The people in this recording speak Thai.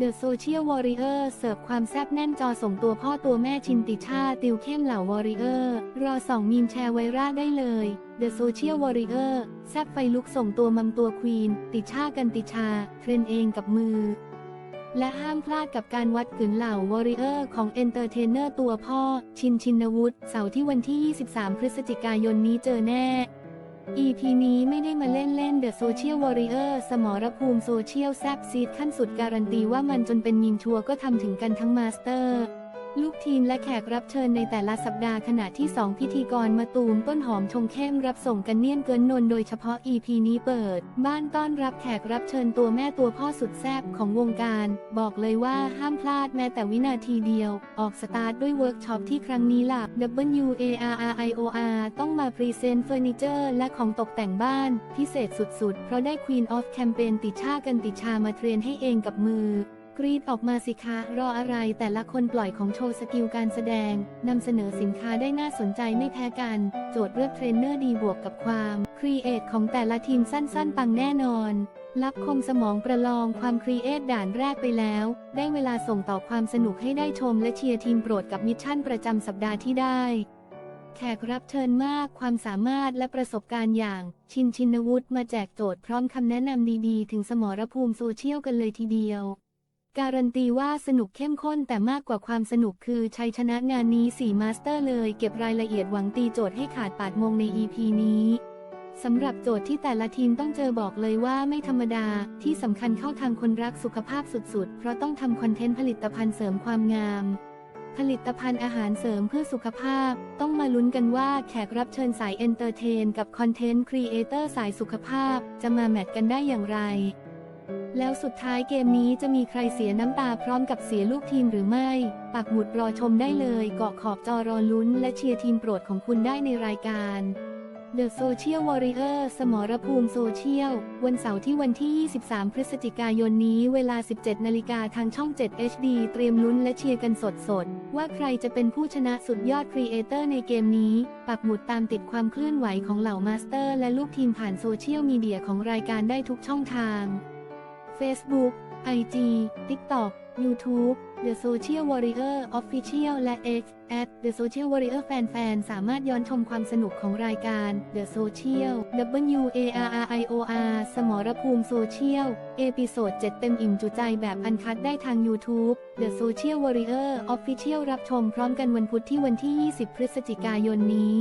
The Social Warrior เสิร์ฟความแซ่บแน่นจอส่งตัวพ่อตัวแม่ชินติชา ติวเข้มเหล่าวอริเออร์รอสองมีมแชร์ไวรัลได้เลย The Social Warrior แซ่บไฟลุกส่งตัวมัมตัวควีน ติชากันติชา เทรนเองกับมือ และห้ามพลาดกับการวัดกึนเหล่าวอริเออร์ของเอนเตอร์เทนเนอร์ตัวพ่อ ชินชินวุฒิเสาร์ที่วันที่ 23 พฤศจิกายนนี้เจอแน่ EP นี้ไม่ได้มาเล่นเล่น The Social Warrior สมรภูมิโซเชียลแซบซีดขั้นสุดการันตีว่ามันจนเป็นมีมทัวร์ก็ทำถึงกันทั้งมาสเตอร์ ลูกทีมและแขกรับเชิญในแต่ละสัปดาห์ขณะที่ 2 พิธีกรมาตูมต้นหอมชงเข้มรับส่งกันเนียนเกินนนโดยเฉพาะ EP นี้เปิด บ้านต้อนรับแขกรับเชิญตัวแม่ตัวพ่อสุดแซ่บของวงการ บอกเลยว่าห้ามพลาดแม้แต่วินาทีเดียว ออกสตาร์ทด้วยเวิร์กช็อปที่ครั้งนี้ล่ะ W A R R I O R ต้องมาพรีเซนต์เฟอร์นิเจอร์และของตกแต่งบ้าน พิเศษสุดๆ เพราะได้ Queen of Campaign ติชากันติชามาเทรนให้เองกับมือ กรีดออกมาสิคะ รออะไรแต่ละคนปล่อยของโชว์สกิลการแสดงนำเสนอสินค้าได้น่าสนใจไม่แพ้กัน โจทย์เลือกเทรนเนอร์ดีบวกกับความครีเอทของแต่ละทีมสั้นๆ ปังแน่นอน รับคมสมองประลองความครีเอทด่านแรกไปแล้ว ได้เวลาส่งต่อความสนุกให้ได้ชมและเชียร์ทีมโปรดกับมิชชั่นประจำสัปดาห์ที่ได้ แขกรับเชิญมากความสามารถและประสบการณ์อย่าง ชินชินวุฒิมาแจกโจทย์พร้อมคำแนะนำดีๆ ถึงสมรภูมิโซเชียลกันเลยทีเดียว การันตีว่าสนุกเข้มข้นแต่มากกว่าความสนุกคือชัยชนะงานนี้ 4 มาสเตอร์เลยเก็บรายละเอียดหวังตีโจทย์ให้ขาดปาดมงใน EP นี้สำหรับโจทย์ที่แต่ละทีมต้องเจอบอกเลยว่าไม่ธรรมดาที่สำคัญเข้าทางคนรักสุขภาพสุดๆ เพราะต้องทำคอนเทนต์ผลิตภัณฑ์เสริมความงาม ผลิตภัณฑ์อาหารเสริมเพื่อสุขภาพ ต้องมาลุ้นกันว่าแขกรับเชิญสายเอนเตอร์เทนกับคอนเทนต์ครีเอเตอร์สายสุขภาพ จะมาแมทกันได้อย่างไร แล้วสุดท้ายเกมนี้จะมีใครเสียน้ำตาพร้อมกับเสียลูกทีมหรือไม่ ปักหมุดรอชมได้เลยเกาะขอบจอรอลุ้น และเชียร์ทีมโปรดของคุณได้ในรายการ The Social Warrior สมรภูมิโซเชียล วันเสาร์ที่วันที่ 23 พฤศจิกายนนี้เวลา 17 นาฬิกาทางช่อง 7 HD เตรียมลุ้นและเชียร์กันสดๆ ว่าใครจะเป็นผู้ชนะสุดยอดครีเอเตอร์ในเกมนี้ ปักหมุดตามติดความเคลื่อนไหวของเหล่ามาสเตอร์ และลูกทีมผ่านโซเชียลมีเดียของรายการได้ทุกช่องทาง Facebook IG TikTok YouTube The Social Warrior Official และ X at The Social Warrior แฟนๆ สามารถย้อนชมความสนุกของรายการ The Social W A R R I O R สมรภูมิโซเชียล เอพิโซด 7 เต็มอิ่มจุใจแบบอันคัดได้ทาง YouTube The Social Warrior Official รับชมพร้อมกันวันพุธที่วันที่ 20 พฤศจิกายนนี้